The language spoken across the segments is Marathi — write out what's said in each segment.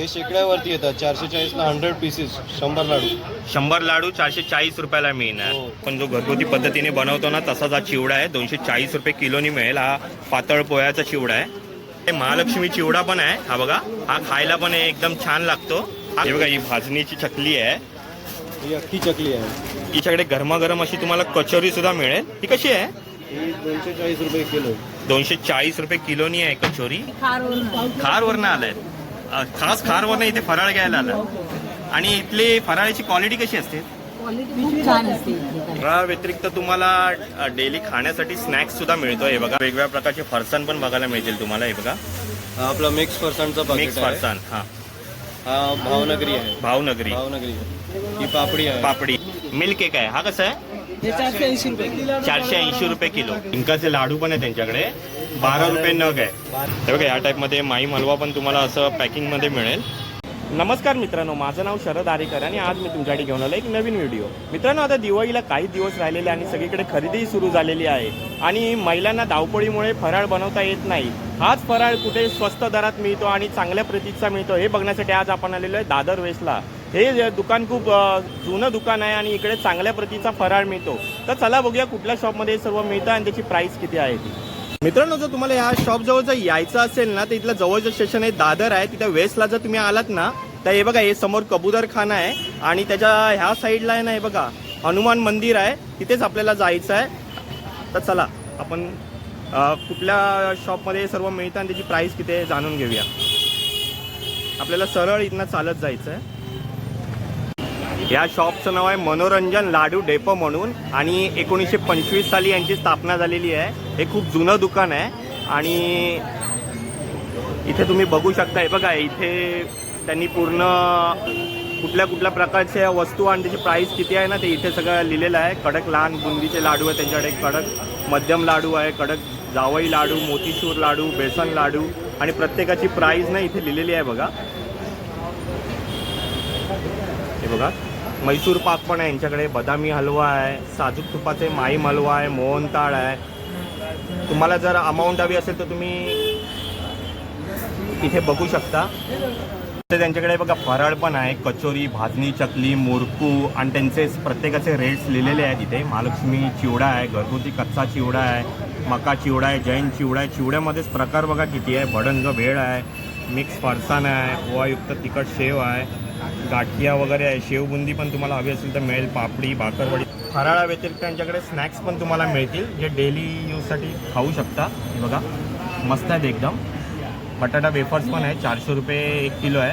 हे शेकड्यावरती येतात. चारशे चाळीसला हंड्रेड पीसेस शंभर लाडू. शंभर लाडू चारशे चाळीस रुपयाला मिळणार. हो. पण जो घरगुती पद्धतीने बनवतो ना तसाच हा चिवडा आहे. दोनशे चाळीस रुपये किलोनी मिळेल हा पातळ पोह्याचा चिवडा आहे. हे महालक्ष्मी चिवडा पण आहे. हा बघा हा खायला पण आहे, एकदम छान लागतो. हा- हे बघा ही भाजणीची चकली आहे. ही अख्खी चकली आहे. हिच्याकडे गरमागरम अशी तुम्हाला कचोरी सुद्धा मिळेल. ही कशी आहे? ही दोनशे चाळीस रुपये किलो दोनशे चाळीस रुपये किलोनी आहे कचोरी. खारवरून आलाय. खास खारवरनं इथे फराळ घ्यायला आला. आणि इथली फराळाची क्वालिटी कशी असते? क्वालिटी खूप छान असते इथे काय. फराळ व्यतिरिक्त तुम्हाला डेली खाण्यासाठी स्नॅक्स सुद्धा मिळतो हे बघा वेगवेगळ्या प्रकारचे फरसाण पण बघायला मिळतील तुम्हाला हे बघा. हा आपला मिक्स फरसाणचा मिक्स आहे. फरसाण हा. हा भावनगरी आहे. भावनगरी. भावनगरी. ही पापडी आहे. पापडी. मिल्क केक आहे. हा कसा आहे? चारशे ऐंशी रुपये किलो. चारशे ऐंशी रुपये किलो. इंकाचे लाडू पण आहे त्यांच्याकडे. बारा रुपये नग आहे. बघा या टाईपमध्ये माई हलवा पण तुम्हाला असं पॅकिंगमध्ये मिळेल. नमस्कार मित्रांनो माझं नाव शरद आरेकर आणि आज मी तुमच्यासाठी घेऊन आलो एक नवीन व्हिडिओ मित्रांनो आता दिवाळीला काही दिवस राहिलेले आणि सगळीकडे खरेदीही सुरू झालेली आहे. आणि महिलांना धावपळीमुळे फराळ बनवता येत नाही. हाच फराळ कुठे स्वस्त दरात मिळतो आणि चांगल्या प्रतीचा मिळतो हे बघण्यासाठी आज आपण आलेलो आहे दादर वेस्टला. हे दुकान खूप जुनं दुकान आहे आणि इकडे चांगल्या प्रतीचा फराळ मिळतो. तर चला बघूया कुठल्या शॉपमध्ये सर्व मिळतं आणि त्याची प्राईस किती आहे ती. मित्रांनो जर तुम्हाला ह्या शॉप जवळ जर यायचं असेल ना तर इथलं जवळचं स्टेशन आहे दादर आहे. तिथे वेस्टला जर तुम्ही आलात ना तर हे बघा हे समोर कबूतर खाना आहे. आणि त्याच्या ह्या साईडला आहे ना हे बघा हनुमान मंदिर आहे. तिथेच आपल्याला जायचं आहे. तर चला आपण कुठल्या शॉपमध्ये सर्व मिळतं आणि त्याची प्राईस किती आहे जाणून घेऊया. आपल्याला सरळ इथनं चालत जायचं आहे. या शॉपचं नाव आहे मनोरंजन लाडू डेपो म्हणून. आणि एकोणीसशे पंचवीस साली यांची स्थापना झालेली आहे. हे खूप जुनं दुकान आहे आणि इथे तुम्ही बघू शकता हे बघा इथे त्यांनी पूर्ण कुठल्या कुठल्या प्रकारच्या वस्तू आणि त्याची प्राईस किती आहे ना ते इथे सगळं लिहिलेलं आहे. कडक लहान बुंदीचे लाडू आहे त्यांच्याकडे कडक मध्यम लाडू आहे कडक जावई लाडू मोतीचूर लाडू बेसन लाडू आणि प्रत्येकाची प्राईज ना इथे लिहिलेली आहे बघा. हे बघा मैसूर पाक पण आहे यांच्याकडे बदामी हलवा आहे साजूक तुपाचे माईम हलवा आहे मोहनताळ आहे तुम्हाला जर अमाऊंट हवी असेल तर तुम्ही इथे बघू शकता. तर त्यांच्याकडे बघा फराळ पण आहे कचोरी भाजणी चकली मुरकू आणि त्यांचे प्रत्येकाचे रेट्स लिहिलेले आहेत इथे. महालक्ष्मी चिवडा आहे घरगुती कच्चा चिवडा आहे मका चिवडा आहे जैन चिवडा आहे. चिवड्यामध्येच प्रकार बघा किती आहे. भडंग भेळ आहे मिक्स फरसाण आहे ओवायुक्त तिखट शेव आहे गाठिया वगैरे आहे. शेवबुंदी पण तुम्हाला हवी असेल तर मिळेल पापडी भाकरवडी. फराळा व्यतिरिक्त त्यांच्याकडे स्नॅक्स पण तुम्हाला मिळतील जे डेली यूजसाठी खाऊ शकता. हे बघा मस्त आहेत एकदम. बटाटा वेफर्स पण आहे चारशे रुपये एक किलो आहे.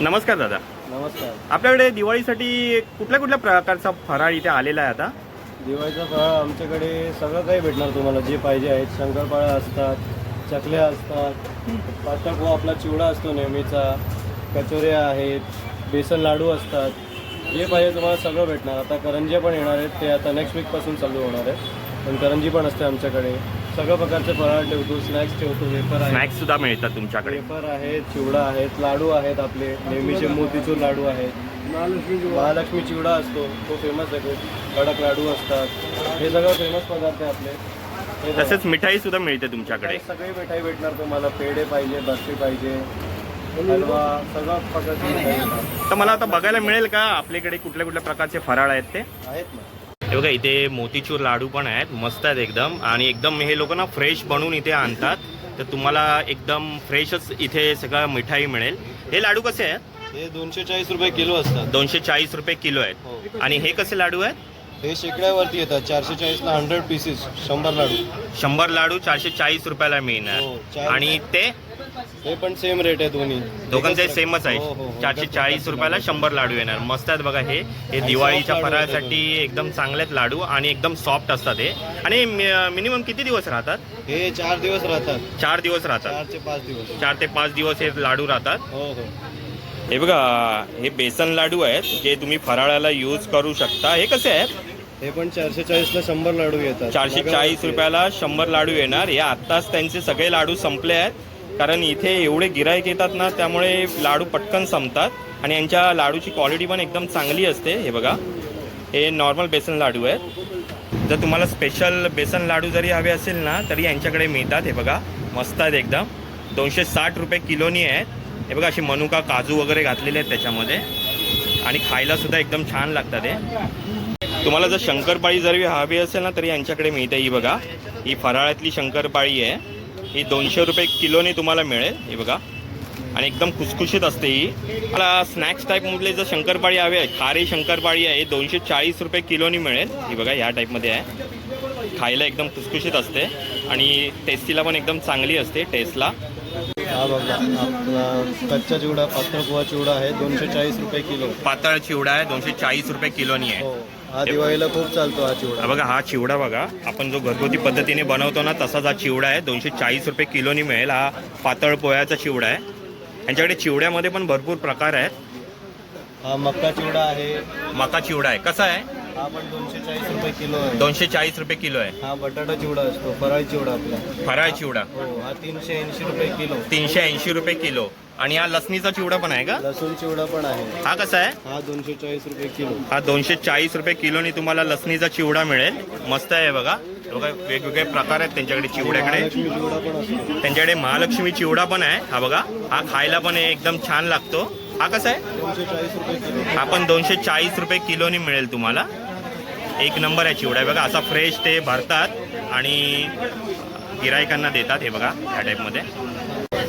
नमस्कार दादा. नमस्कार. आपल्याकडे दिवाळीसाठी कुठल्या कुठल्या प्रकारचा फराळ इथे आलेला आहे आता? दिवाळीचा फराळ आमच्याकडे सगळं काही भेटणार तुम्हाला. जे पाहिजे आहेत शंकरपाळ्या असतात चकल्या असतात पातळ आपला चिवडा असतो नेहमीचा कचोऱ्या आहेत बेसन लाडू असतात. जे पाहिजे तुम्हाला सगळं भेटणार. आता करंज्या पण येणार आहेत. ते आता नेक्स्ट वीकपासून चालू होणार आहे पण करंजी पण असते आमच्याकडे. सगळ्या प्रकारचे फराळ ठेवतो स्नॅक्स ठेवतो वेफर आहे स्नॅक्स सुद्धा मिळतात तुमच्याकडे. वेफर आहेत चिवडा आहेत लाडू आहेत आपले. नेहमीचे मोतीचूर लाडू आहेत. महालक्ष्मी चिवडा. असतो. तो फेमस आहे. खूप कडक लाडू असतात. हे सगळं फेमस पदार्थ आहे आपले. हे बघा. तसेच मिठाई सुद्धा मिळते तुमच्याकडे. सगळी मिठाई भेटणार तुम्हाला. पेढे पाहिजे बर्फी पाहिजे. हलवा प्रकारची. तर मला आता बघायला मिळेल का? आपल्याकडे कुठल्या कुठल्या प्रकारचे फराळ आहेत ते? आहेत ना. हे बघा इथे मोतीचूर लाडू पण आहेत मस्त आहेत एकदम. आणि एकदम हे लोक ना फ्रेश बनवून इथे आणतात. तर तुम्हाला एकदम फ्रेशच इथे सगळं मिठाई मिळेल. हे लाडू कसे आहेत? हे दोनशे चाळीस रुपये किलो असतात. दोनशे चाळीस रुपये किलो आहेत. हो. आणि हे कसे लाडू आहेत? हे शेकड्यावरती येतात. चारशे चाळीसला हंड्रेड पीसेस शंभर लाडू. शंभर लाडू चारशे चाळीस रुपयाला हो, मिळणार चार- आणि ते? हे पण सेम रेट आहे दोन्ही. दोघांचे एकच सेमच हो, आहे. हो, हो. चारशे चाळीस रुपयाला शंभर लाडू येणार. मस्त आहेत बघा हे. हे आणि दिवाळीच्या soft लाडू आहेत फराळासाठी एकदम चांगले लाडू आणि एकदम सॉफ्ट असतात हे. आणि मिनिमम किती दिवस राहतात? हे चार दिवस राहतात. चार दिवस राहतात. चार ते पाच दिवस. चार ते पाच दिवस हे लाडू राहतात. हो हो. हे बघा हे बेसन लाडू आहेत जे तुम्ही फराळाला यूज करू शकता. हे कसे आहेत? हे पण चारशे चाळीसला शंभर लाडू येतात. चारशे चाळीस रुपयाला शंभर लाडू येणार. हे आत्ताच त्यांचे सगळे लाडू संपले आहेत. कारण इथे एवढे गिराईक येतात ना त्यामुळे लाडू पटकन संपतात. आणि यांच्या लाडूची क्वालिटी पण एकदम चांगली असते. हे बघा हे नॉर्मल बेसन लाडू आहेत. जर तुम्हाला स्पेशल बेसन लाडू जरी हवे असेल ना तरी यांच्याकडे मिळतात. हे बघा मस्त आहेत एकदम. दोनशे साठ रुपये किलोनी आहेत. हे बघा अशी मनुका काजू वगैरे घातलेले आहेत त्याच्यामध्ये. आणि खायला सुद्धा एकदम छान लागतात हे. तुम्हाला जर शंकरपाळी जर हवी असेल ना तरी यांच्याकडे मिळते ही बघा. ही फराळातली शंकरपाळी आहे. ही दोनशे रुपये किलोने तुम्हाला मिळेल ही बघा. आणि एकदम खुसखुशीत असते ही. मला स्नॅक्स टाईपमधले जर शंकरपाळी हवी आहे खारी शंकरपाळी आहे दोनशे चाळीस रुपये किलोनी मिळेल. ही बघा ह्या टाईपमध्ये आहे. खायला एकदम खुसखुशीत असते. आणि टेस्टीला पण एकदम चांगली असते टेस्टला हा बघा आपला कच्चा चिवडा पातळ पोहा चिवडा आहे दोनशे चाळीस रुपये किलो. पातळ चिवडा आहे दोनशे चाळीस रुपये किलोनी आहे. हो हा दिवाळीला खूप चालतो हा हा चिवडा बघा हा चिवडा बघा आपण जो घरगुती पद्धतीने बनवतो ना तसाच हा चिवडा आहे दोनशे चाळीस रुपये किलोनी मिळेल हा पातळ पोह्याचा चिवडा आहे. यांच्याकडे चिवड्यामध्ये पण भरपूर प्रकार आहेत. हा मक्का चिवडा आहे. मका चिवडा आहे. कसा आहे? हा पण दोनशे चाळीस रुपये किलो आहे. दोनशे चाळीस रुपये किलो आहे. हा बटाटा चिवडा असतो फराळी चिवडा आपला. फराळ चिवडा. हो हा तीनशे ऐंशी रुपये किलो. तीनशे ऐंशी रुपये किलो. आणि हा लसणीचा चिवडा पण आहे का? लसूण चिवडा पण आहे. हा कसा आहे? हा दोनशे चाळीस रुपये किलो. हा दोनशे चाळीस रुपये किलोनी तुम्हाला लसणीचा चिवडा मिळेल. मस्त आहे बघा. बघा वेगवेगळे प्रकार आहेत त्यांच्याकडे चिवड्याकडे. त्यांच्याकडे महालक्ष्मी चिवडा पण आहे. हा बघा हा खायला पण एकदम छान लागतो. हा कसा आहे? दोनशे चाळीस रुपये किलो. हा पण दोनशे चाळीस रुपये किलोनी मिळेल तुम्हाला. एक नंबर आहे चिवडा. बघा असा फ्रेश ते भरतात आणि गिरायकांना देतात हे बघा ह्या टाईपमध्ये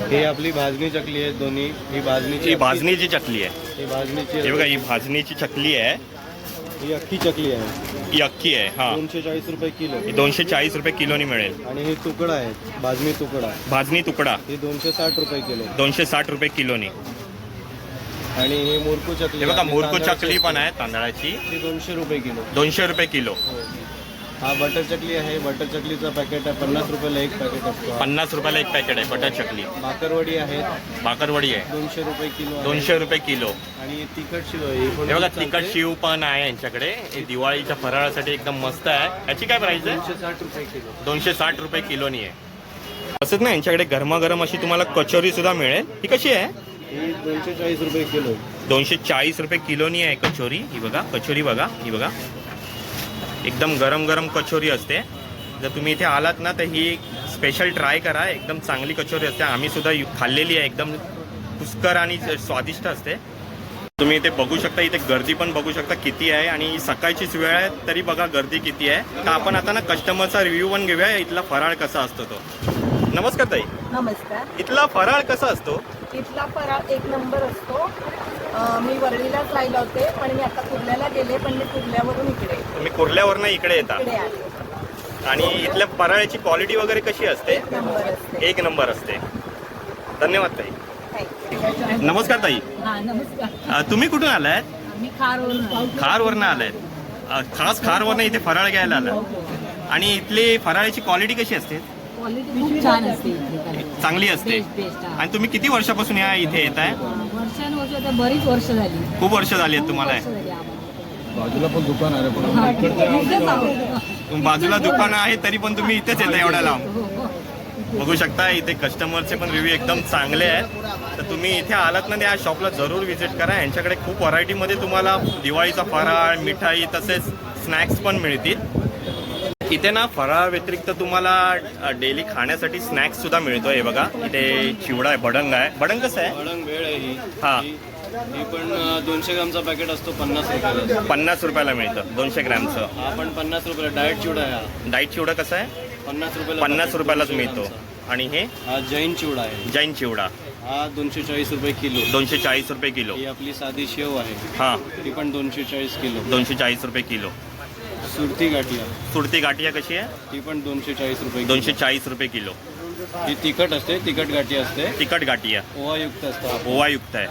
ही आपली भाजणी चकली आहे दोन्ही. ही भाजणीची ही भाजणीची चकली आहे. ही भाजणीची हे बघा. ही भाजणीची चकली आहे. ही अख्खी चकली आहे. ही अख्खी आहे हा. दोनशे चाळीस रुपये किलो. ही दोनशे चाळीस रुपये किलोनी मिळेल. आणि ही तुकडा आहे भाजणी तुकडा. भाजणी तुकडा. ही दोनशे साठ रुपये किलो. दोनशे साठ रुपये किलोनी. आणि ही मुरकू चकली हे बघा मुरकू चकली पण आहे तांदळाची. ती दोनशे रुपये किलो. दोनशे रुपये किलो. हो. हा बटर चकली आहे बटर चकलीचा पॅकेट आहे पन्नास रुपयाला एक पॅकेट असतो पन्नास रुपयाला एक पॅकेट आहे बटर चकली भाकरवडी आहेत भाकरवडी आहे. दोनशे रुपये किलो आहे. दोनशे रुपये किलो. आणि तिखट शिव आहे ही बघा. तिखट शिव पण आहे यांच्याकडे. हे दिवाळीच्या फराळासाठी एकदम मस्त आहे. याची काय प्राइस आहे? दोनशे साठ रुपये किलो. दोनशे साठ रुपये किलोनी आहे. तसंच ना यांच्याकडे गरमागरम अशी तुम्हाला कचोरी सुद्धा मिळेल. ही कशी आहे? दोनशे चाळीस रुपये किलो. दोनशे चाळीस रुपये किलोनी आहे कचोरी. ही बघा कचोरी बघा ही बघा. एकदम गरम गरम कचोरी असते. जर तुम्ही इथे आलात ना तर ही स्पेशल ट्राय करा. एकदम चांगली कचोरी असते. आम्ही सुद्धा खाल्लेली आहे. एकदम पुष्कर आणि स्वादिष्ट असते. तुम्ही इथे बघू शकता इथे गर्दी पण बघू शकता किती आहे. आणि सकाळचीच वेळ आहे तरी बघा गर्दी किती आहे. तर आपण आता ना कस्टमरचा रिव्ह्यू पण घेऊया. इथला फराळ कसा असतो तो. नमस्कार ताई. नमस्कार. इथला फराळ कसा असतो? इथला फराळ एक नंबर असतो. अं, मी वरळीलाच राहिला होते पण मी आता कुर्ल्याला गेले पण मी कुर्ल्यावरून इकडे तुम्ही कुर्ल्यावरनं इकडे येता. इकडे आले. आणि इथल्या फराळाची क्वालिटी वगैरे कशी असते? एक नंबर असते. एक नंबर असते. धन्यवाद ताई. नमस्कार ताई. हा नमस्कार. अ, तुम्ही कुठून आलाय? मी खारवरून खारवरनं आलाय. अ, खास खारवरनं इथे फराळ घ्यायला आला. आणि इथली फराळाची क्वालिटी कशी असते? क्वालिटी खूप छान असते इथे. चांगली असते. बेस्ट बेस्ट हा. आणि तुम्ही किती वर्षापासून या इथे येत आहे? वर्षानुवर्ष आता बरीच वर्ष झाली. खूप वर्ष झाली आहेत तुम्हाला. वर्ष झाली आम्हाला. बाजूला पण दुकान आहे पण हा, इथेच आहोत. तुम- बाजूला दुकानं आहे तरी पण तुम्ही इथेच येता एवढ्या लांब. हो, हो. बघू शकता इथे कस्टमरचे पण रिव्ह्यू एकदम चांगले आहेत. तर तुम्ही इथे आलात ना त्या शॉपला जरूर व्हिजिट करा. यांच्याकडे खूप व्हरायटीमध्ये तुम्हाला दिवाळीचा फराळ मिठाई तसेच स्नॅक्स पण मिळतील. इथे ना फराळ व्यतिरिक्त तुम्हाला डेली खाण्यासाठी स्नॅक्स सुद्धा मिळतो हे बघा इथे चिवडा आहे बडंग आहे. बडंग कसं आहे? अडंग वेळ आहे ही. हा. ही ही पण दोनशे ग्रामचा पॅकेट असतो पन्नास रुपयाला. पन्नास रुपयाला मिळतं दोनशे ग्रॅमचं. हा पण पन्नास रुपयाला. डाएट चिवडा आहे. डाईट चिवडा कसा आहे? पन्नास रुपयाला पन्नास रुपयालाच 200 मिळतो. आणि हे? हा जैन चिवडा आहे. जैन चिवडा. हा दोनशे चाळीस रुपये किलो. दोनशे चाळीस रुपये किलो. ही आपली साधी शेव आहे. हां. ती पण दोनशे चाळीस किलो. दोनशे चाळीस रुपये किलो. सुरती गाठिया सुरती गाठिया कशी आहे? ती पण दोनशे चाळीस रुपये किलो. दोनशे चाळीस रुपये किलो. ही तिखट असते तिखट गाठी असते. तिखट गाठिया ओवायुक्त असतं ओवायुक्त आहे.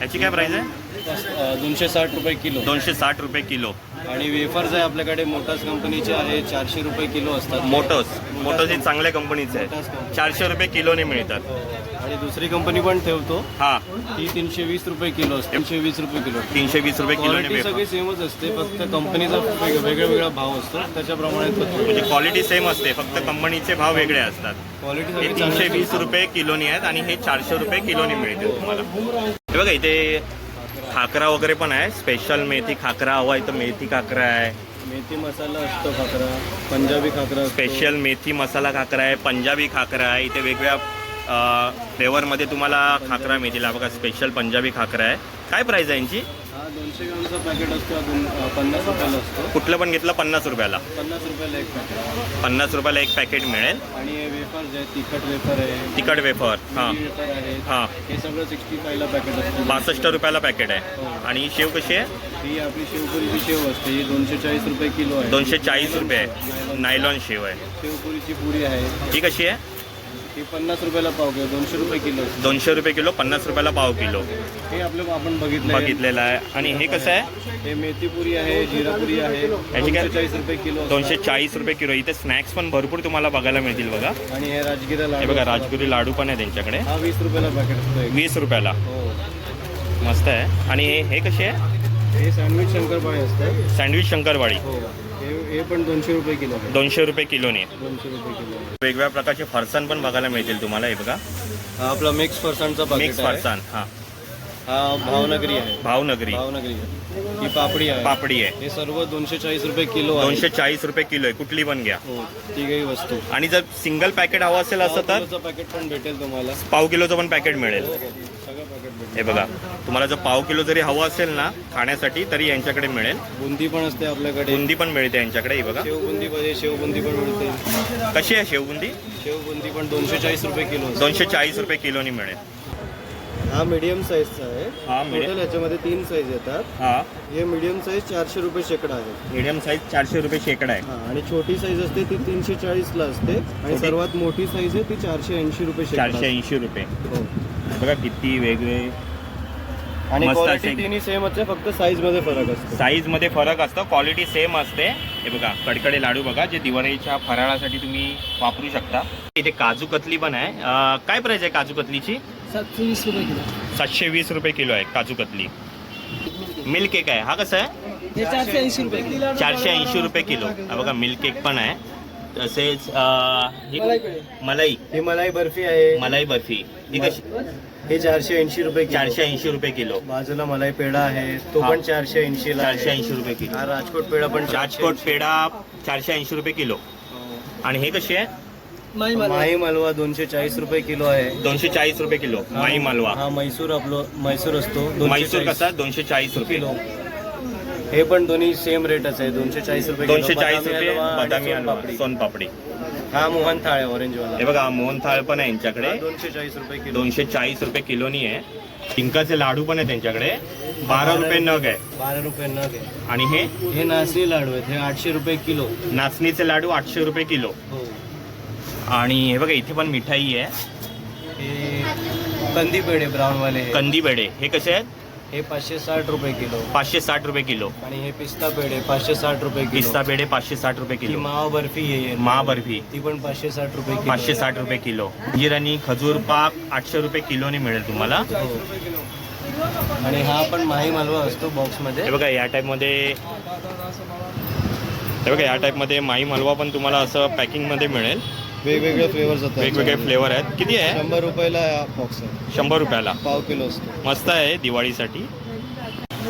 याची काय प्राइस आहे? दोनशे साठ रुपये किलो. दोनशे साठ रुपये किलो. आणि वेफर्स आहे आपल्याकडे मोटास कंपनीचे आहे चारशे रुपये किलो असतात. मोटोस मोटोस ही चांगल्या कंपनीचं आहे. चारशे रुपये किलोने मिळतात. आणि दुसरी कंपनी पण ठेवतो. हा. ती तीनशे वीस रुपये किलो असते. तीनशे वीस रुपये किलो. तीनशे वीस रुपये क्वालिटी मिळतात सगळी सेमच असते. फक्त कंपनीचा वेग- वेगळा वेगळा भाव असतो. त्याच्याप्रमाणे म्हणजे क्वालिटी सेम असते. फक्त कंपनीचे भाव वेगळे असतात. क्वालिटी हे सगळी तीनशे चांगली वीस रुपये किलोनी आहेत आणि हे चारशे रुपये किलोनी मिळते तुम्हाला. हे बघा इथे खाकरा वगैरे पण आहे. स्पेशल मेथी खाकरा हवा आहे तर मेथी खाकरा आहे. मेथी मसाला असतो खाकरा. पंजाबी खाकरा असतो. स्पेशल मेथी मसाला खाकरा आहे. पंजाबी खाकरा आहे. इथे वेगवेगळ्या फ्लेवरमध्ये तुम्हाला खाकरा मिळतील. हा बघा स्पेशल पंजाबी खाकरा आहे. काय प्राईस आहे यांची? हा दोनशे ग्रामचा पॅकेट असतो पन्नास रुपयाला असतो. कुठलं पण घेतलं पन्नास रुपयाला. पन्नास रुपयाला एक पॅकेट पन्नास रुपयाला एक पॅकेट मिळेल. आणि हे वेफर जे तिखट वेफर आहे. तिखट वेफर हां. वेफर आहे. हां. हे सगळं सिक्स्टी फायला पॅकेट असतं. बासष्ट रुपयाला पॅकेट आहे. आणि शेव कशी आहे? ही आपली शेवपुरीची शेव असते. ही दोनशे चाळीस रुपये किलो आहे. दोनशे चाळीस रुपये. आहे नायलॉन शेव आहे. शेवपुरीची पुरी आहे. ही कशी आहे? ही पन्नास रुपयाला पाव किलो दोनशे रुपये किलो. असते दोनशे रुपये किलो पन्नास रुपयाला पाव किलो. हे आपलं आपण बघितलं बघितलेलं आहे. आणि हे कसं आहे? हे मेथी पुरी आहे जिरा पुरी आहे. याची काय? चाळीस रुपये किलो असतं. दोनशे चाळीस रुपये किलो. इथे स्नॅक्स पण भरपूर तुम्हाला बघायला मिळतील बघा. आणि हे राजगिरा हे बघा. राजपुरी लाडू पण आहे त्यांच्याकडे. हा वीस रुपयाला पॅकेट असतो. वीस रुपयाला. हो. मस्त आहे. आणि हे हे कसे आहे? हे सँडविच शंकरपाळे असतात. सँडविच शंकरवाडी हो पण दोनशे रुपये किलो आहे. दोनशे रुपये किलोने. दोनशे रुपये किलो आहे. वेगवेगळ्या प्रकारचे फरसाण पण बघायला मिळतील तुम्हाला हे बघा. हा आपला मिक्स फरसाणचा पाकिट मिक्स आहे. फरसाण हा. हा भावनगरी आहे. भावनगरी. भावनगरी आहे. ही पापडी आहे. पापडी आहे. हे सर्व दोनशे चाळीस रुपये किलो आहे. दोनशे चाळीस रुपये किलो आहे. कुठली पण घ्या. हो तिघही वस्तू. आणि जर सिंगल पॅकेट हवं असेल असं तर? पॅकेट पण भेटेल तुम्हाला. पाव किलोचं पण पॅकेट मिळेल. हो, हो. सगळं पॅकेट भेटेल. हे बघा. तुम्हाला जर पाव किलो जरी हवं असेल ना खाण्यासाठी तरी यांच्याकडे मिळेल. बुंदी पण असते आपल्याकडे. बुंदी पण मिळते यांच्याकडे हे बघा. शेवबुंदी पाहिजे शेवबुंदी पण मिळते. कशी आहे शेवबुंदी? शेवबुंदी पण दोनशे चाळीस रुपये किलो. दोनशे चाळीस रुपये किलोनी मिळेल. हा मीडियम साईजचा आहे. हा. टोटल याच्यामध्ये तीन साईज येतात. हा. हे मीडियम साईज चारशे रुपये शेकडा आहे. मीडियम साईज चारशे रुपये शेकडा आहे. हा आणि छोटी साईज असते ती तीनशे चाळीसला असते. आणि सर्वात मोठी साईज आहे ती चारशे ऐंशी रुपये शेकडा चारशे. ऐंशी रुपये. हो. बघा किती वेगळे आणि मस्त क्वालिटी असे- तिन्ही सेमच आहे फक्त साईजमध्ये फरक असतो. साईजमध्ये फरक असतो क्वालिटी सेम असते. हे बघा कडकडे लाडू बघा जे दिवाळीच्या फराळासाठी तुम्ही वापरू शकता. इथे काजू कतली पण आहे. अं, काय प्राइस आहे काजू कतलीची? सातशे वीस रुपये किलो. सातशे वीस रुपये किलो आहे काजू कतली. मिल्क केक आहे. हा कसा आहे? हे चारशे ऐंशी रुपये किलो. चारशे ऐंशी रुपये किलो. हा बघा मिल्क केक पण आहे. तसेच ही मलाई. ही मलाई बर्फी आहे. मलाई बर्फी. ही कशी? हे चारशे ऐंशी रुपये किलो. चारशे ऐंशी रुपये किलो. बाजूला मलाई पेढा आहे. तो हा. पण चारशे ऐंशी चारशे ऐंशी रुपये किलो. हा राजकोट पेढा पण राजकोट पेढा चारशे ऐंशी रुपये किलो. आणि हे कशी आहे? माही मालवा. दोनशे चाळीस रुपये किलो आहे. दोनशे चाळीस रुपये किलो. माई मालवा. हा म्हैसूर आपलं म्हैसूर असतो. दोनशे चाळीस. कसा? दोनशे चाळीस रुपये. किलो. हे पण दोन्ही सेम रेटच आहे. दोनशे चाळीस रुपये. दोनशे चाळीस रुपये बदामी हलवा सोनपापडी. हा मोहन थाळ आहे ऑरेंज हे वाला बघा मोहन थाळ पण आहे यांच्याकडे. हा दोनशे चाळीस रुपये किलो. दोनशे चाळीस रुपये किलोनी आहे. डिंकाचे लाडू पण आहे त्यांच्याकडे. बारा रुपये नग आहे. बारा रुपये नग आहे. आणि हे? हे नाचणी लाडू आहेत. हे आठशे रुपये किलो. नाचणीचे लाडू आठशे रुपये किलो. हो. आणि हे बघा इथे पण मिठाई आहे. हे कंदी पेढे ब्राऊन वाले हे. कंदी बेडे हे कसे आहेत? हे पाचशे साठ रुपये किलो. पाचशे साठ रुपये किलो. आणि हे पिस्ता पेढे पाचशे साठ रुपये किलो. पिस्ता पेढे पाचशे साठ रुपये किलो. माव बर्फी आहे. मा बर्फी ती पण पाचशे साठ रुपये किलो. पाचशे साठ रुपये किलो. अंजीर आणि खजूर पाक आठशे रुपये किलोने मिळेल तुम्हाला. हो. आणि हा पण माही मालवा असतो बॉक्समध्ये हे बघा या टाईपमध्ये हे बघा या टाईपमध्ये माई मलवा पण तुम्हाला असं पॅकिंगमध्ये मिळेल. वेगवेगळे फ्लेवर्स असतात वेगवेगळे फ्लेवर आहेत. किती आहे? शंभर रुपयाला बॉक्स आहे. शंभर रुपयाला. पाव किलो असतो. मस्त आहे दिवाळीसाठी.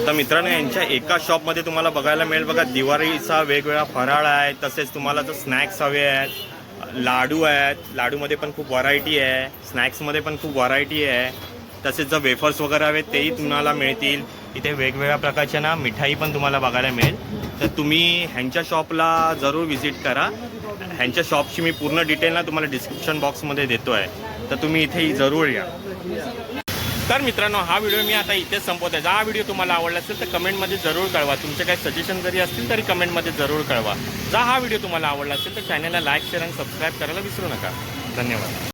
तर मित्रांनो यांच्या एका शॉपमध्ये तुम्हाला बघायला मिळेल बघा दिवाळीचा वेगवेगळा फराळ आहे तसेच तुम्हाला जर स्नॅक्स हवे आहेत लाडू आहेत. लाडूमध्ये पण खूप व्हरायटी आहे. स्नॅक्समध्ये पण खूप व्हरायटी आहे. तसेच जर वेफर्स वगैरे हवे तेही तुम्हाला मिळतील. इथे वेगवेगळ्या प्रकारच्या ना मिठाई पण तुम्हाला बघायला मिळेल. तर तुम्ही ह्यांच्या शॉपला जरूर व्हिजिट करा. ह्यांच्या शॉपची मी पूर्ण डिटेल ना तुम्हाला डिस्क्रिप्शन बॉक्समध्ये देतो आहे तर तुम्ही इथे जरूर या. तर मित्रांनो हा व्हिडिओ मी आता इथेच संपवत आहे जर हा व्हिडिओ तुम्हाला आवडला असेल तर कमेंटमध्ये जरूर कळवा. तुमचे काही सजेशन जरी असतील तरी कमेंटमध्ये जरूर कळवा. जर हा व्हिडिओ तुम्हाला आवडला असेल तर चॅनलला लाईक शेअर आणि सबस्क्राईब करायला विसरू नका. धन्यवाद.